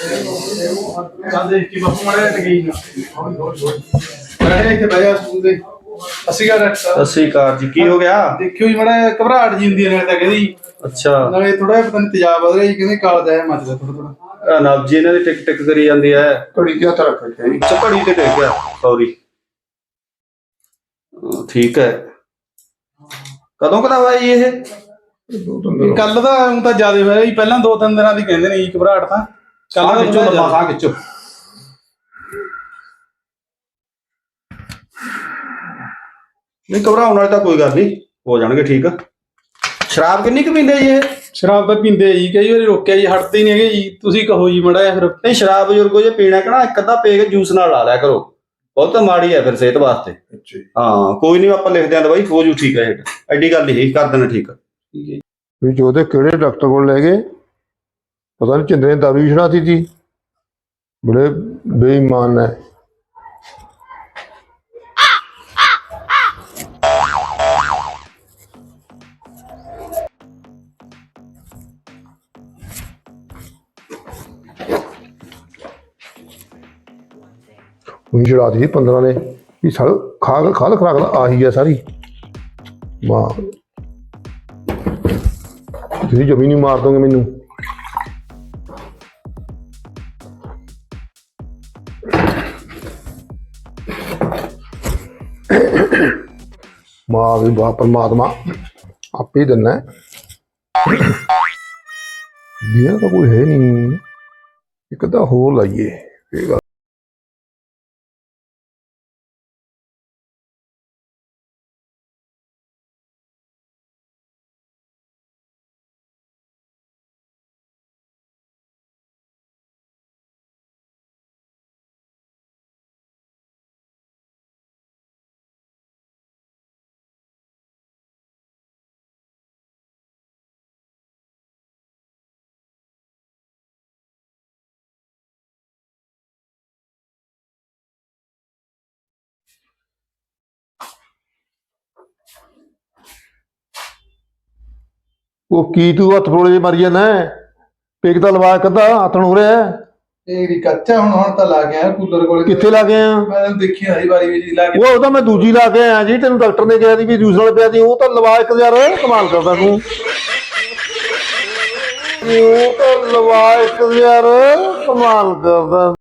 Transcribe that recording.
ਚੱਲ ਦੇਖ ਕੇ ਬਾਪੂ ਮੜਾ ਟਕੀ ਨਾ ਰਹੇ ਇੱਥੇ ਬਹਿ ਜਾ ਸਕੂਲ ਦੇ। ਅਸੀਂ ਕਾ ਡਾਕਟਰ ਸਾਹਿਬ। ਸਤਿ ਸ੍ਰੀ ਅਕਾਲ ਜੀ ਕੀ ਹੋ ਗਿਆ? ਦੇਖਿਓ ਜੀ ਮੜਾ ਘਬਰਾਹਟ ਜੀ ਹੁੰਦੀ ਹੈ ਨਾਲੇ ਤਾਂ ਕਹਿੰਦੀ ਅੱਛਾ। ਨਾਲੇ ਥੋੜਾ ਪਤਾ ਨਹੀਂ ਤੇਜ਼ਾਬ ਵਧ ਰਿਹਾ ਜੀ ਕਹਿੰਦੇ ਕਾਲ ਜਾਇਆ ਮੱਚਦਾ ਥੋੜਾ ਥੋੜਾ ਆਹ ਨਬਜੀ ਇਹਨਾਂ ਦੀ ਟਿਕ ਟਿਕ ਕਰੀ ਜਾਂਦੀ ਹੈ। ਘੜੀ ਜਿਹਾ ਤਰਕ ਹੈ ਜੀ? ਚਪੜੀ ਤੇ ਟਿਕ ਗਿਆ ਸੌਰੀ ਠੀਕ ਹੈ। ਕਦੋਂ ਕਦਾ ਹੋਇਆ ਜੀ ਇਹ? ਦੋ ਤਿੰਨ ਦਿਨ ਕੱਲ ਦਾ ਹੁਣ ਤਾਂ ਜ਼ਿਆਦਾ ਹੋਇਆ ਜੀ ਪਹਿਲਾਂ ਦੋ ਤਿੰਨ ਦਿਨਾਂ ਦੀ ਕਹਿੰਦੇ ਨੇ ਜੀ ਘਬਰਾਹਟ ਤਾਂ। ਕੱਲ ਥੋੜ੍ਹਾ ਲੰਮਾ। ਸਾਹ ਖਿੱਚੋ। ਨਹੀਂ ਘਬਰਾਉਣ ਵਾਲੀ ਤਾਂ ਕੋਈ ਗੱਲ ਨਹੀਂ ਹੋ ਜਾਣਗੇ ਠੀਕ। ਸ਼ਰਾਬ ਕਿੰਨੀ ਕੁ ਪੀਂਦੇ ਜੀ ਇਹ? ਸ਼ਰਾਬ ਤਾਂ ਪੀਂਦੇ ਜੀ ਕਈ ਵਾਰੀ ਰੋਕਿਆ ਜੀ ਹਟਦੇ ਹੀ ਨਹੀਂ ਹੈਗੇ ਜੀ ਤੁਸੀਂ ਕਹੋ ਜੀ ਮੜਾ ਫਿਰ। ਨਹੀਂ ਸ਼ਰਾਬ ਬਜ਼ੁਰਗੋ ਜੇ ਪੀਣਾ ਕਿ ਨਾ ਇੱਕ ਅੱਧਾ ਪੇਗ ਜੂਸ ਨਾਲ ਲਾ ਲਿਆ ਕਰੋ। ਬਹੁਤ ਮਾੜੀ ਹੈ ਫਿਰ ਸਿਹਤ ਵਾਸਤੇ। ਅੱਛਾ ਜੀ। ਹਾਂ ਕੋਈ ਨਹੀਂ ਆਪਾਂ ਲਿਖਦੇ ਆਂ ਦਵਾਈ ਹੋ ਜੂ ਠੀਕ ਹੈ ਇਹ। ਐਡੀ ਗੱਲ ਨਹੀਂ ਕਰ ਦੇਣਾ ਠੀਕ। ਠੀਕ ਹੈ ਵੀ ਜੋਦੇ ਕਿਹੜੇ ਡਾਕਟਰ ਕੋਲ ਲੈ ਗਏ ਪਤਾ ਨਹੀਂ ਚਿੰਦੇ ਨੇ ਦਾਰੂ ਵੀ ਛੜਾਤੀ ਸੀ ਬੜੇ ਬੇਈਮਾਨ ਹੈ ਉਹ ਛੜਾਤੀ ਸੀ 15 ਨੇ। ਵੀ ਸੜ ਖਾਲ ਖਾਲ ਖਰਾਕ ਆਹੀ ਆ ਸਾਰੀ। ਵਾਹ। ਤੁਸੀਂ ਜ਼ਮੀਨ ਹੀ ਮਾਰ ਦੋਗੇ ਮੈਨੂੰ। ਮਾਂ ਵੀ ਬਾ ਪਰਮਾਤਮਾ ਆਪੇ ਦਿੰਦਾ ਹੈ। ਤਾਂ ਕੋਈ ਹੈ ਨਹੀਂ। ਇੱਕ ਤਾਂ ਹੋਰ ਲਾਈਏ। ਇਹ ਗੱਲ ਉਹ ਕੀ ਤੂੰ ਹੱਥ ਫੋਲੇ ਜੇ ਮਰੀ ਜਾਂਦਾ ਪਿਕ ਤਾਂ ਲਵਾ ਕਦਾ ਹੱਥ ਨੂੰ ਹੋ ਰਿਹਾ ਵੀ ਕੱਚਾ ਹੁਣ ਹੁਣ ਤਾਂ ਲਾ ਗਿਆ ਕੂਲਰ ਕੋਲ। ਕਿੱਥੇ ਲਾ ਮੈਂ ਤਾਂ ਦੇਖੀ ਆਈ ਵਾਰੀ ਵਿੱਚ ਲਾ ਕੇ ਉਹ ਉਹ ਤਾਂ ਮੈਂ ਦੂਜੀ ਲਾ ਕੇ ਆਇਆ ਜੀ ਤੈਨੂੰ ਡਾਕਟਰ ਨੇ ਕਿਹਾ ਸੀ ਵੀ ਜੂਸ ਨਾਲ ਪਿਆ ਸੀ ਉਹ ਤਾਂ ਲਵਾ ਇੱਕ ਯਾਰ ਕਮਾਲ ਕਰਦਾ ਤੂੰ। ਉਹ ਤਾਂ ਲਵਾ ਇੱਕ ਯਾਰ ਕਮਾਲ ਕਰਦਾ।